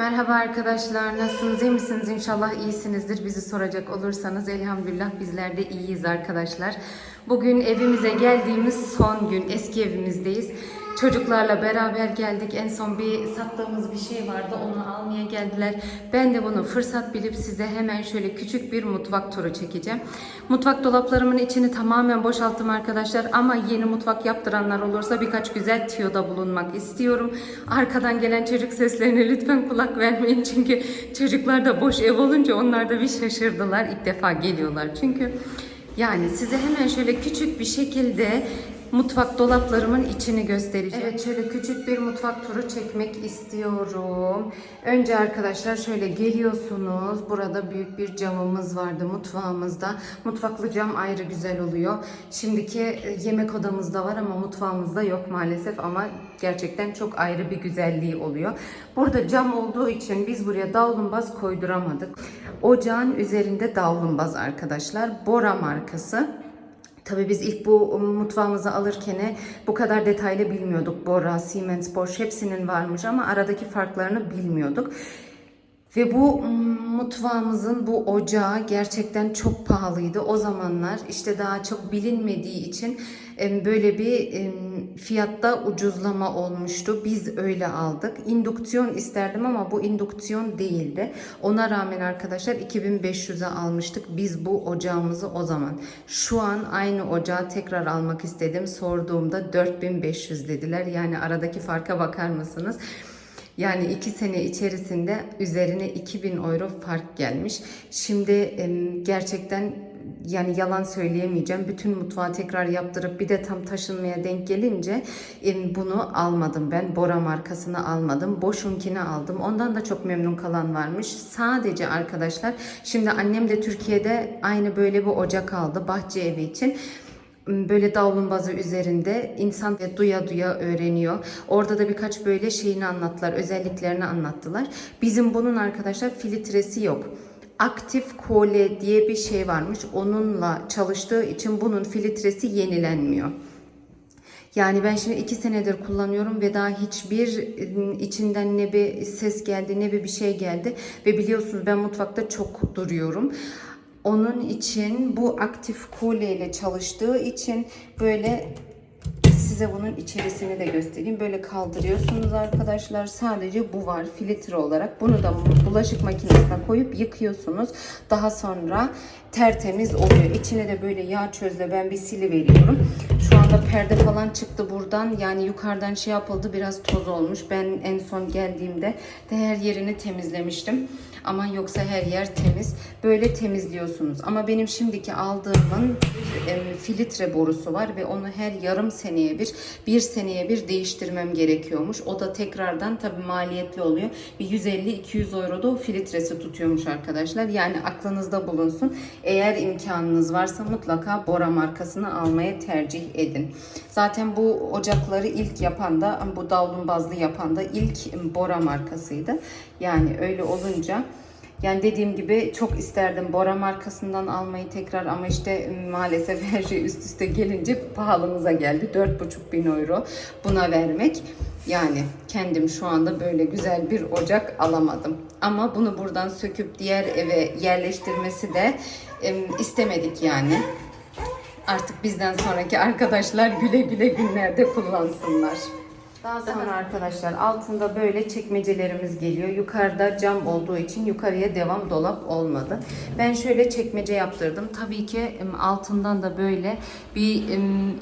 Merhaba arkadaşlar, nasılsınız, iyi misiniz? İnşallah iyisinizdir. Bizi soracak olursanız elhamdülillah bizler de iyiyiz arkadaşlar. Bugün evimize geldiğimiz son gün, eski evimizdeyiz. Çocuklarla beraber geldik. En son bir sattığımız bir şey vardı, onu almaya geldiler. Ben de bunu fırsat bilip size hemen şöyle küçük bir mutfak turu çekeceğim. Mutfak dolaplarımın içini tamamen boşalttım arkadaşlar ama yeni mutfak yaptıranlar olursa birkaç güzel tiyoda bulunmak istiyorum. Arkadan gelen çocuk seslerine lütfen kulak vermeyin çünkü çocuklar da boş ev olunca onlar da bir şaşırdılar. İlk defa geliyorlar çünkü. Yani size hemen şöyle küçük bir şekilde mutfak dolaplarımın içini göstereceğim. Evet şöyle küçük bir mutfak turu çekmek istiyorum. Önce arkadaşlar şöyle geliyorsunuz. Burada büyük bir camımız vardı mutfağımızda. Mutfaklı cam ayrı güzel oluyor. Şimdiki e, yemek odamızda var ama mutfağımızda yok maalesef ama gerçekten çok ayrı bir güzelliği oluyor. Burada cam olduğu için biz buraya davlumbaz koyduramadık. Ocağın üzerinde davlumbaz arkadaşlar. Bora markası. Tabii biz ilk bu mutfağımızı alırken bu kadar detaylı bilmiyorduk. Bora, Siemens, Bosch hepsinin varmış ama aradaki farklarını bilmiyorduk. Ve bu mutfağımızın bu ocağı gerçekten çok pahalıydı. O zamanlar işte daha çok bilinmediği için böyle bir fiyatta ucuzlama olmuştu. Biz öyle aldık. İndüksiyon isterdim ama bu indüksiyon değildi. Ona rağmen arkadaşlar 2500'e almıştık biz bu ocağımızı o zaman. Şu an aynı ocağı tekrar almak istedim. Sorduğumda 4500 dediler. Yani aradaki farka bakar mısınız? Yani iki sene içerisinde üzerine 2000 euro fark gelmiş. Şimdi gerçekten yani yalan söyleyemeyeceğim. Bütün mutfağı tekrar yaptırıp bir de tam taşınmaya denk gelince bunu almadım ben. Bora markasını almadım. Boşunkini aldım. Ondan da çok memnun kalan varmış. Sadece arkadaşlar şimdi annem de Türkiye'de aynı böyle bir ocak aldı bahçe evi için böyle davlumbazı üzerinde insan duya duya öğreniyor. Orada da birkaç böyle şeyini anlattılar, özelliklerini anlattılar. Bizim bunun arkadaşlar filtresi yok. Aktif kole diye bir şey varmış. Onunla çalıştığı için bunun filtresi yenilenmiyor. Yani ben şimdi iki senedir kullanıyorum ve daha hiçbir ıı, içinden ne bir ses geldi ne bir bir şey geldi. Ve biliyorsunuz ben mutfakta çok duruyorum. Onun için bu aktif kule ile çalıştığı için böyle size bunun içerisini de göstereyim. Böyle kaldırıyorsunuz arkadaşlar. Sadece bu var filtre olarak. Bunu da bulaşık makinesine koyup yıkıyorsunuz. Daha sonra tertemiz oluyor. İçine de böyle yağ çözle ben bir sili veriyorum. Şu anda perde falan çıktı buradan. Yani yukarıdan şey yapıldı. Biraz toz olmuş. Ben en son geldiğimde de her yerini temizlemiştim. Ama yoksa her yer temiz. Böyle temizliyorsunuz. Ama benim şimdiki aldığımın bir filtre borusu var ve onu her yarım seneye bir, bir seneye bir değiştirmem gerekiyormuş. O da tekrardan tabii maliyetli oluyor. Bir 150-200 euro da o filtresi tutuyormuş arkadaşlar. Yani aklınızda bulunsun. Eğer imkanınız varsa mutlaka Bora markasını almaya tercih edin. Zaten bu ocakları ilk yapan da bu davlumbazlı yapan da ilk Bora markasıydı. Yani öyle olunca yani dediğim gibi çok isterdim Bora markasından almayı tekrar ama işte maalesef her şey üst üste gelince pahalımıza geldi. 4,5 bin euro buna vermek. Yani kendim şu anda böyle güzel bir ocak alamadım. Ama bunu buradan söküp diğer eve yerleştirmesi de em, istemedik yani. Artık bizden sonraki arkadaşlar güle güle günlerde kullansınlar. Daha sonra arkadaşlar altında böyle çekmecelerimiz geliyor. Yukarıda cam olduğu için yukarıya devam dolap olmadı. Ben şöyle çekmece yaptırdım. Tabii ki altından da böyle bir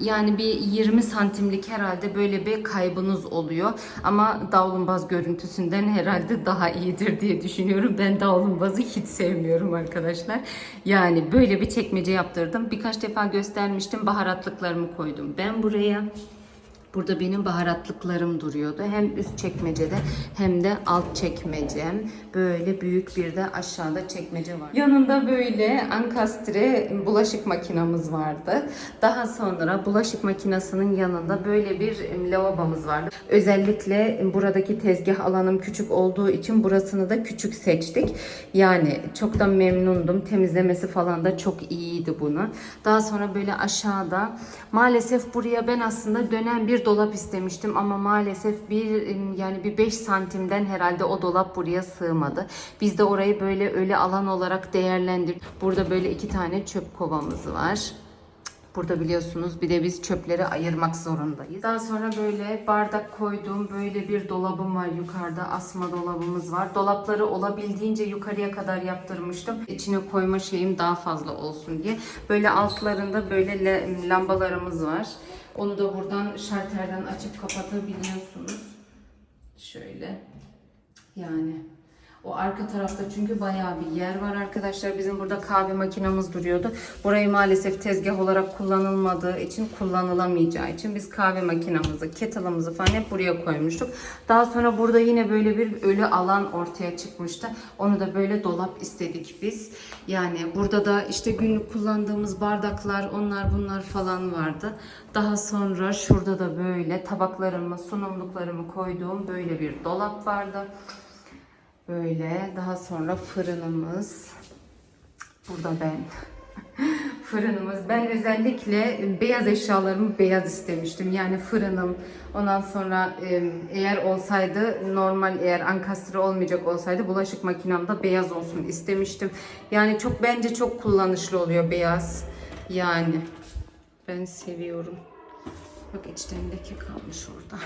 yani bir 20 santimlik herhalde böyle bir kaybınız oluyor. Ama davlumbaz görüntüsünden herhalde daha iyidir diye düşünüyorum. Ben davlumbazı hiç sevmiyorum arkadaşlar. Yani böyle bir çekmece yaptırdım. Birkaç defa göstermiştim. Baharatlıklarımı koydum. Ben buraya Burada benim baharatlıklarım duruyordu. Hem üst çekmecede hem de alt çekmecem. Böyle büyük bir de aşağıda çekmece var. Yanında böyle ankastre bulaşık makinamız vardı. Daha sonra bulaşık makinesinin yanında böyle bir lavabomuz vardı. Özellikle buradaki tezgah alanım küçük olduğu için burasını da küçük seçtik. Yani çok da memnundum. Temizlemesi falan da çok iyiydi bunu. Daha sonra böyle aşağıda maalesef buraya ben aslında dönen bir dolap istemiştim ama maalesef bir yani bir 5 santimden herhalde o dolap buraya sığmadı. Biz de orayı böyle öyle alan olarak değerlendirdik. Burada böyle iki tane çöp kovamız var. Burada biliyorsunuz bir de biz çöpleri ayırmak zorundayız. Daha sonra böyle bardak koyduğum böyle bir dolabım var yukarıda. Asma dolabımız var. Dolapları olabildiğince yukarıya kadar yaptırmıştım. İçine koyma şeyim daha fazla olsun diye. Böyle altlarında böyle le- lambalarımız var. Onu da buradan şarterden açıp kapatabiliyorsunuz. Şöyle. Yani o arka tarafta çünkü bayağı bir yer var arkadaşlar. Bizim burada kahve makinamız duruyordu. Burayı maalesef tezgah olarak kullanılmadığı için kullanılamayacağı için biz kahve makinamızı, kettle'ımızı falan hep buraya koymuştuk. Daha sonra burada yine böyle bir ölü alan ortaya çıkmıştı. Onu da böyle dolap istedik biz. Yani burada da işte günlük kullandığımız bardaklar, onlar bunlar falan vardı. Daha sonra şurada da böyle tabaklarımı, sunumluklarımı koyduğum böyle bir dolap vardı. Böyle daha sonra fırınımız. Burada ben. Fırınımız. Ben özellikle beyaz eşyalarımı beyaz istemiştim. Yani fırınım. Ondan sonra eğer olsaydı normal eğer ankastre olmayacak olsaydı bulaşık makinem de beyaz olsun istemiştim. Yani çok bence çok kullanışlı oluyor beyaz. Yani ben seviyorum. Bak içten leke kalmış orada.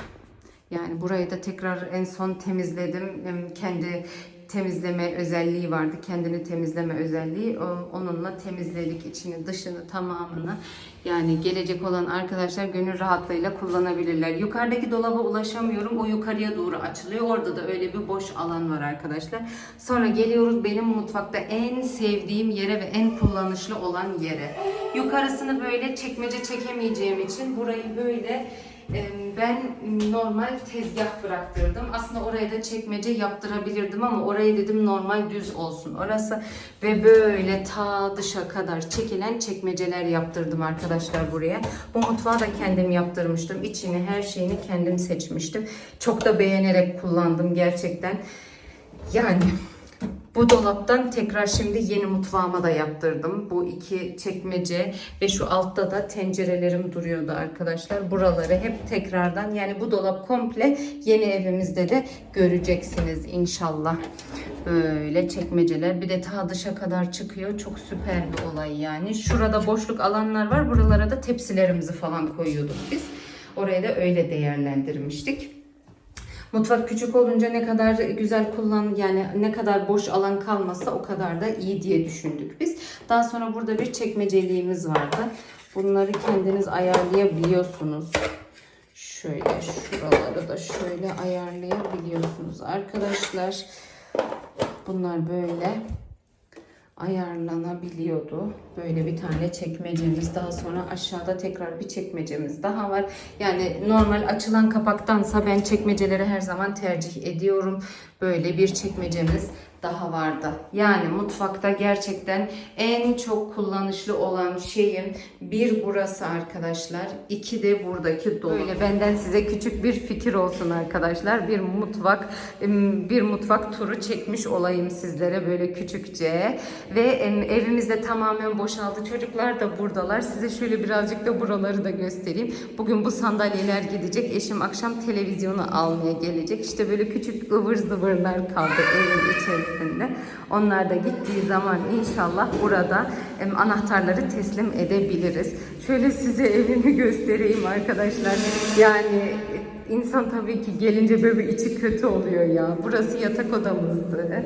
Yani burayı da tekrar en son temizledim. Em, Kendi temizleme özelliği vardı. Kendini temizleme özelliği. Onunla temizledik içini, dışını, tamamını. Yani gelecek olan arkadaşlar gönül rahatlığıyla kullanabilirler. Yukarıdaki dolaba ulaşamıyorum. O yukarıya doğru açılıyor. Orada da öyle bir boş alan var arkadaşlar. Sonra geliyoruz benim mutfakta en sevdiğim yere ve en kullanışlı olan yere. Yukarısını böyle çekmece çekemeyeceğim için burayı böyle Ben normal tezgah bıraktırdım. Aslında oraya da çekmece yaptırabilirdim ama orayı dedim normal düz olsun orası. Ve böyle ta dışa kadar çekilen çekmeceler yaptırdım arkadaşlar buraya. Bu mutfağı da kendim yaptırmıştım. İçini her şeyini kendim seçmiştim. Çok da beğenerek kullandım gerçekten. Yani bu dolaptan tekrar şimdi yeni mutfağıma da yaptırdım. Bu iki çekmece ve şu altta da tencerelerim duruyordu arkadaşlar. Buraları hep tekrardan yani bu dolap komple yeni evimizde de göreceksiniz inşallah. Böyle çekmeceler bir de ta dışa kadar çıkıyor. Çok süper bir olay yani. Şurada boşluk alanlar var. Buralara da tepsilerimizi falan koyuyorduk biz. Oraya da öyle değerlendirmiştik. Mutfak küçük olunca ne kadar güzel kullan yani ne kadar boş alan kalmasa o kadar da iyi diye düşündük biz. Daha sonra burada bir çekmeceliğimiz vardı. Bunları kendiniz ayarlayabiliyorsunuz. Şöyle şuraları da şöyle ayarlayabiliyorsunuz arkadaşlar. Bunlar böyle ayarlanabiliyordu. Böyle bir tane çekmecemiz daha sonra aşağıda tekrar bir çekmecemiz daha var. Yani normal açılan kapaktansa ben çekmeceleri her zaman tercih ediyorum. Böyle bir çekmecemiz daha vardı. Yani mutfakta gerçekten en çok kullanışlı olan şeyim bir burası arkadaşlar. iki de buradaki dolap. Böyle benden size küçük bir fikir olsun arkadaşlar. Bir mutfak bir mutfak turu çekmiş olayım sizlere böyle küçükçe. Ve evimiz de tamamen boşaldı. Çocuklar da buradalar. Size şöyle birazcık da buraları da göstereyim. Bugün bu sandalyeler gidecek. Eşim akşam televizyonu almaya gelecek. İşte böyle küçük ıvır zıvırlar kaldı evin içerisinde. Onlar da gittiği zaman inşallah burada anahtarları teslim edebiliriz. Şöyle size evimi göstereyim arkadaşlar. Yani insan tabii ki gelince böyle içi kötü oluyor ya. Burası yatak odamızdı.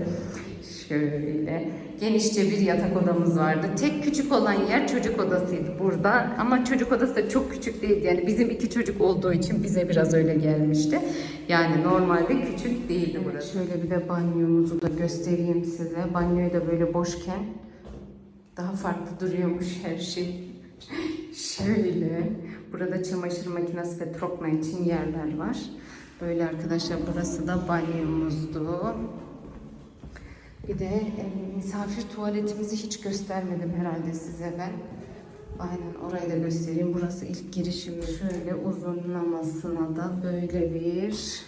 Şöyle genişçe bir yatak odamız vardı. Tek küçük olan yer çocuk odasıydı burada. Ama çocuk odası da çok küçük değildi. Yani bizim iki çocuk olduğu için bize biraz öyle gelmişti. Yani normalde küçük değildi burası. Şöyle bir de banyomuzu da göstereyim size. Banyoyu da böyle boşken daha farklı duruyormuş her şey. Şöyle. Burada çamaşır makinesi ve trokma için yerler var. Böyle arkadaşlar burası da banyomuzdu. Bir de e, misafir tuvaletimizi hiç göstermedim herhalde size ben. Aynen orayı da göstereyim. Burası ilk girişimiz. Şöyle uzunlamasına da böyle bir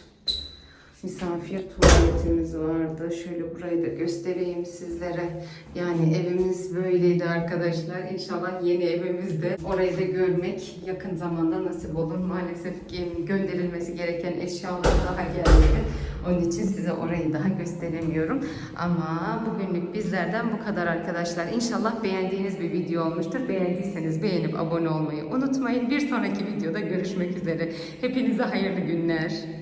misafir tuvaletimiz vardı. Şöyle burayı da göstereyim sizlere. Yani evimiz böyleydi arkadaşlar. İnşallah yeni evimizde orayı da görmek yakın zamanda nasip olur. Maalesef gönderilmesi gereken eşyalar daha gelmedi. Onun için size orayı daha gösteremiyorum. Ama bugünlük bizlerden bu kadar arkadaşlar. İnşallah beğendiğiniz bir video olmuştur. Beğendiyseniz beğenip abone olmayı unutmayın. Bir sonraki videoda görüşmek üzere. Hepinize hayırlı günler.